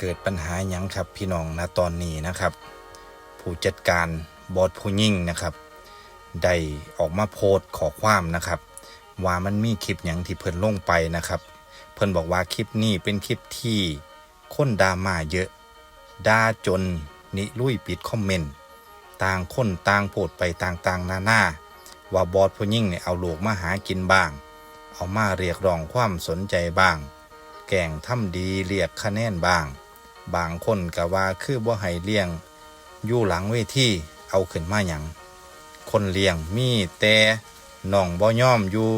เกิดปัญหาหยังครับพี่น้องนะตอนนี้นะครับ ผู้จัดการบอสผู้ยิ่งนะครับ ได้ออกมาโพสต์ขอความนะครับ ว่ามันมีคลิปหยังที่เพิ่นลงไปนะครับ เพิ่นบอกว่าคลิปนี้เป็นคลิปที่คนดราม่าเยอะด่าจนนิลุยปิดคอมเมนต์ต่างคนต่างโพดไปต่างๆนานา ว่าบอสผู้ยิ่งเนี่ยเอาลูกมาหากินบ้าง เอามาเรียกร้องความสนใจบ้าง แก่งทำดีเรียกคะแนนบ้าง บางคนก็ว่าคือบ่ให้เลี้ยง อยู่หลังเวทีเอาขึ้นมาหยังคนเลี้ยงมีแต่น้องบ่ย่อมอยู่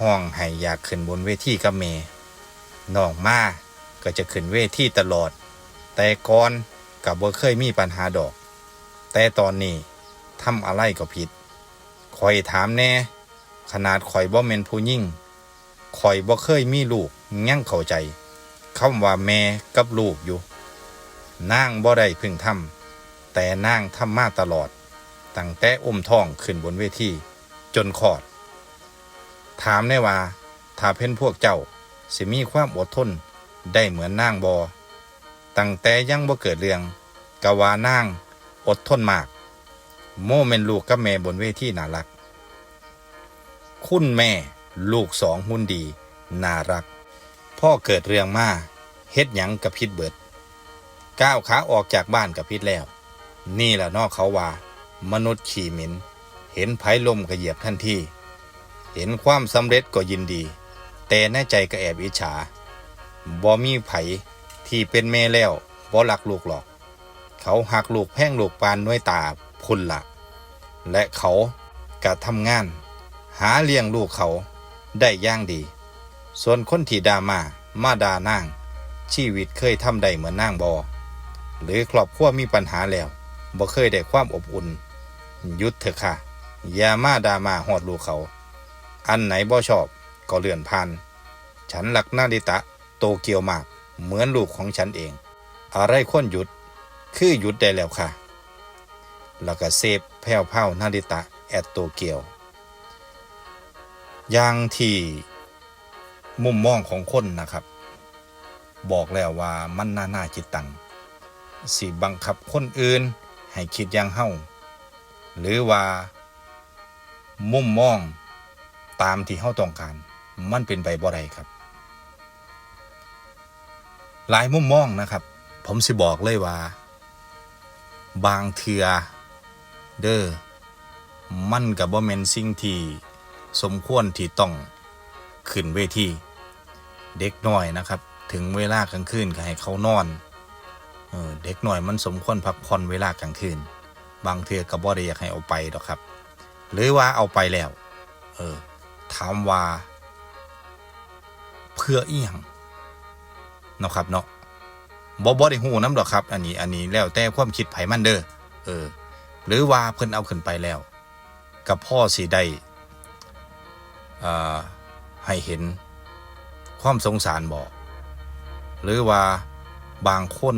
ห้องให้อยากขึ้นบนเวทีกับเมน้องมาก็จะขึ้นเวทีตลอด แต่ก่อนกับบ่เคยมีปัญหาดอก แต่ตอนนี้ทำอะไรก็ผิดคอยถามแน่ ขนาดข่อยบ่แม่นผู้ยิ่งข่อยบ่เคยมีลูกยังเข้าใจ คำว่าแม่กับลูกอยู่นางบ่ได้พึ่งทำแต่นางทำมาตลอด ตั้งแต่อุ้มท้องขึ้นบนเวทีจนคอด ถามได้ว่า ถ้าเพ่นพวกเจ้า สิมีความอดทนได้เหมือนนางบอตั้งแต่ยังบ่เกิดเรื่องกะว่านางอดทนมาก โมเมนลูกกับแม่บนเวทีน่ารัก คุณแม่ลูกสองหุ่นดี น่ารัก พ่อเกิดเรื่องมาเฮ็ดหยังกับพิษเบิด ก้าวขาออกจากบ้านกับพิษแล้ว นี่แหละนอกเขาว่า มนุษย์ขี่หมินเห็นไผลมก็เหยียบทันทีเห็นความสำเร็จก็ยินดี แต่ในใจก็แอบอิจฉาบ่มีไผที่เป็นแม่แล้วบ่รักลูกหรอก เขาหักลูกแพ่งลูกปานด้วยตาพุ่นละและเขาก็ทำงาน หาเลี้ยงลูกเขาได้ย่างดี ส่วนคนที่ดามามาดานาง ชีวิตเคยทำได้เหมือนนางบอหรือครอบครัวมีปัญหาแล้วบ่เคยได้ความอบอุ่น ยุดเถอะค่ะ อย่ามาดามาหอดลูกเขา อันไหนบ่ชอบก็เลื่อนผ่านฉันหลักนาดิตะ โตเกียวมาก เหมือนลูกของฉันเอง อะไรควรหยุด คือหยุดได้แล้วค่ะ แล้วก็เซฟแพ้วเผานาดิตะ แอดโตเกียว อย่างที่ มุมมองของคนนะครับ บอกแล้วว่ามันน่าหน้าจิตตังสิบังคับคนอื่นให้คิดอย่างเฮาหรือว่า มุมมองตามที่เฮาต้องการ มันเป็นไปบ่ได้ครับ หลายมุมมองนะครับ ผมสิบอกเลยว่า บางเทือเด้อมันกับบ่แม่นสิ่งที่สมควรที่ต้องขึ้นเวที เด็กน้อยนะครับ ถึงเวลากลางคืนก็ให้เขานอนเออเด็กน้อยมันสมควรพักผ่อนเวลากลางคืน บางเทือก็บ่ได้อยากให้เอาไปดอกครับ หรือว่าเอาไปแล้ว เออถามว่าเพื่ออีหยังเนาะครับเนาะบ่บ่ได้ฮู้นำดอกครับ อันนี้อันนี้แล้วแต่ความคิดไผมันเด้อเออ หรือว่าเพิ่นเอาขึ้นไปแล้ว กับพ่อสิได้อ่าให้เห็น ความสงสารบ่หรือว่าบางคน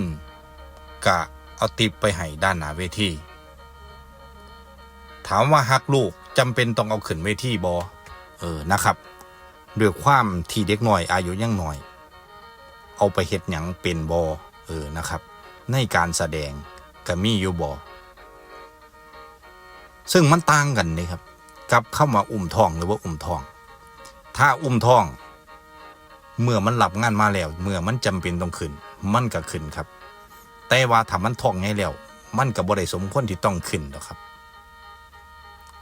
กะเอาติปไปให้ด้านหน้าเวทีถามว่าฮักลูกจำเป็นต้องเอาขึ้นเวทีบอเออนะครับด้วยความที่เด็กหน่อยอายุยังหน่อย เอาไปเฮ็ดหยังเป็นบอเออนะครับ ในการแสดงก็มีอยู่บอซึ่งมันต่างกันนี่ครับ กับคำว่าอุ้มท้องหรือว่าอุ้มท้อง ถ้าอุ้มท้อง เมื่อมันหลับงานมาแล้ว เมื่อมันจำเป็นต้องขึ้น มันก็ขึ้นครับ แต่ว่าถ้ามันท้องไงแล้ว มันก็บ่ได้สมควรที่ต้องขึ้นหรอกครับ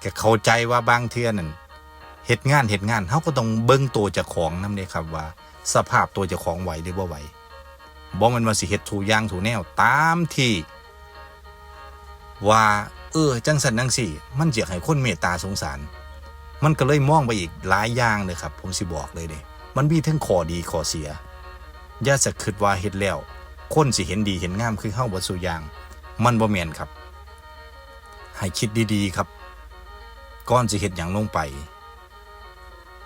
ก็เข้าใจว่าบางเทื่อนั่นเหตุงานเหตุงานเขาก็ต้องเบิ้งตัวเจ้าของนำเด้ครับว่า สภาพตัวเจ้าของไหวหรือบ่าไหวบ่แมันว่าสิเฮ็ดถูย่างถูแนวตามที่ว่าเออจังสันจังสี่ มันเจะให้คนเมตตาสงสาร มันก็เลยมองไปอีกหลายอย่างเลยครับ ผมสิบอกเลยเด้ มันมีทั้งข้อดีข้อเสีย อย่าสะคิดว่าเฮ็ดแล้ว คนสิเห็นดีเห็นงามคือเฮาบ่สู่อย่าง มันบ่แม่นครับ ให้คิดดีๆครับ ก่อนสิเฮ็ดหยังลงไป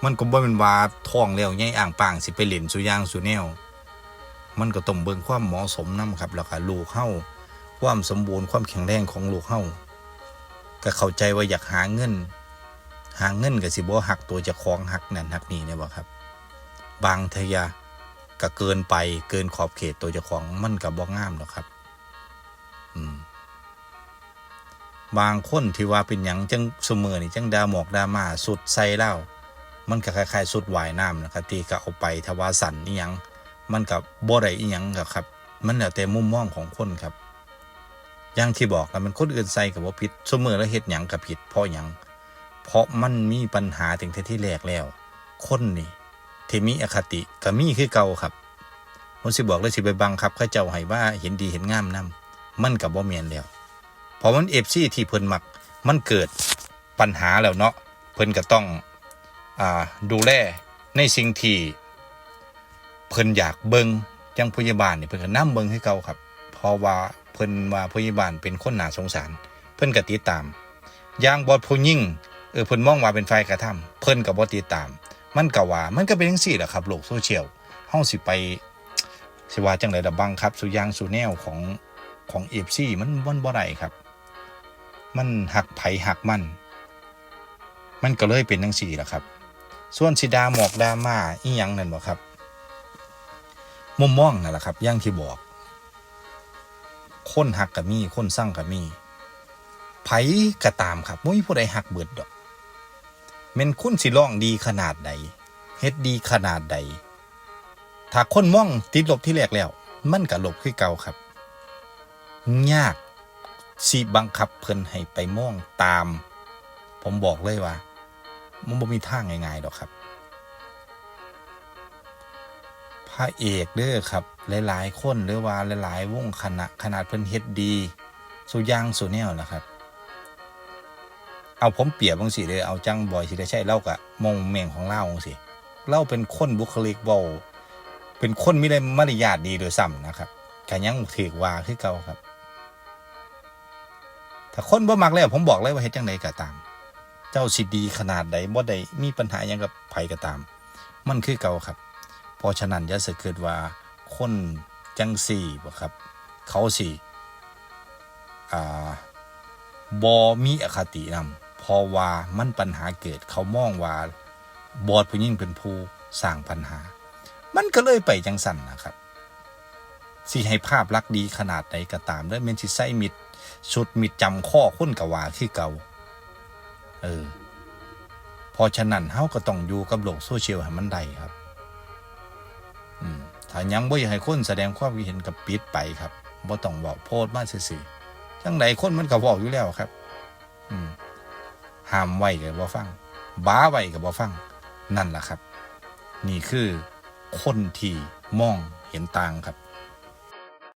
มันก็บ่แม่นว่าท้องแล้วใหญ่อ่างป่างสิไปเล่นสุอย่างสุแนว มันก็ต้องเบิ่งความเหมาะสมนํครับ แล้วก็ลูกเฮาความสมบูรณ์ความแข็งแรงของลูกเฮาก็เข้าใจว่าอยากหาเงิน หาเงินก็สิบ่หักตัวเจ้าของหักนั่นหักนี่เนี่ยบ่ครับ บางเทียก็เกินไปเกินขอบเขตตัวเจ้าของมันก็บ่งามหรอกครับบางคนที่ว่าเป็นหยังจังสมือนี่จังดาหมอกดามาสุดใส่เล่ามันก็คล้ายๆสุดวายน้ำนะครับตีก็เอาไปทว่าสันนี่ยังมันกับบ่ได้อีหยังกับครับ มันแล้วแต่มุมมองของคนครับอย่างที่บอกแล้วมันคนอื่นใส่กับว่าผิดสมอแล้วเฮ็ดหยังกับผิดเพราะหยังเพราะมันมีปัญหาถึงที่แรกแล้ว คนนี่ ที่มีอคติก็มีคือเก่าครับผมสิบอกเลยสิไปบังคับเขาเจ้าให้ว่าเห็นดีเห็นงามนํมันกับบ่แม่นแล้วพราะมันเอฟซีที่เพิ่นมักมันเกิดปัญหาแล้วเนาะเพิ่นก็ต้องอ่าดูแลในสิ่งที่เพิ่นอยากเบิงจังพยาบาลนี่เพิ่นก็นำเบิงให้เก่าครับเพราะว่าเพิ่นว่าพยาบาลเป็นคนหนาสงสาร เพิ่นก็ติดตามอย่างบอดผู้ยิ่งเออเพิ่นมองว่าเป็นฝ่ายกระทำเพิ่นก็บ่ติดตาม มันก็ว่ามันก็เป็นจังซี่แหละครับโลกโซเชียลเฮาสิไปสิว่าจังไดล่บังครับสู่อย่างสู่แนวของของ FC มันมันบ่ได้ครับ มันหักไผหักมัน มันก็เลยเป็นจังซี่แหละครับ ส่วนสิดาหมอกดาม่าอีหยังนั่นบ่ครับมุมมองนั่นแหละครับย่างที่บอกคนหักกับมีคนสร้างกับมีไผกระตามครับไม่มีผู้ใดหักเบิดดอก เม่นคุณสิร้องดีขนาดใดเฮ็ดดีขนาดใด ถ้าคนมองติดลบที่แรกแล้ว มันก็ลบคือเก่าครับ ยากสิบังคับเพิ่นให้ไปมองตาม ผมบอกเลยว่า มันบ่มีทางง่ายๆดอกครับพระเอกเด้อครับ หลายๆ คนหรือว่าหลายๆวงคณะขนาดเพิ่นเฮ็ดดี สุยางสุแนวนะครับ เอาผมเปรียบบางสิเลยเอาจังบอยสิได้ใช่เล่ากะมองเม่งของเล่าจังสิเล่าเป็นคนบุคลิกเบาเป็นคนมีได้มารยาทดีโดยซ้ำนะครับกันยังถือว่าคือเก่าครับ ถ้าคนบ่มักแล้วผมบอกเลยว่าเฮ็ดจังไดก็ตาม เจ้าสิดีขนาดใดบ่ได้มีปัญหายังกับไผก็ตาม มันคือเก่าครับ เพราะฉะนั้นอย่าสะเกิดว่าคนจังสี่บ่ครับ เขาสิอ่าบอมีอคตินำ พราะว่ามันปัญหาเกิดเขามองว่าบอดผู้ยิ่งเป็นผู้สร้างปัญหา มันก็เลยไปจังสั่นนะครับสิให้ภาพลักษณ์ดีขนาดใดก็ตามแล้วแม่นสิใส่มิดสุดมิดจำข้อคุ้นกว่าคือเก่าเออพราะฉะนั้นเฮาก็ต้องอยู่กับโลกโซเชียลให้มันได้ครับ อืมถ้ายังบ่อยากให้คนแสดงความคิดเห็นกับปิดไปครับบ่ต้องบอกโพสต์มาซื่อๆจังใดคนมันก็บอกอยู่แล้วครับ ห้ามไว้กับบ่ฟังบ้าไว้กับบ่ฟัง นั่นแหละครับ นี่คือคนที่มองเห็นต่างครับ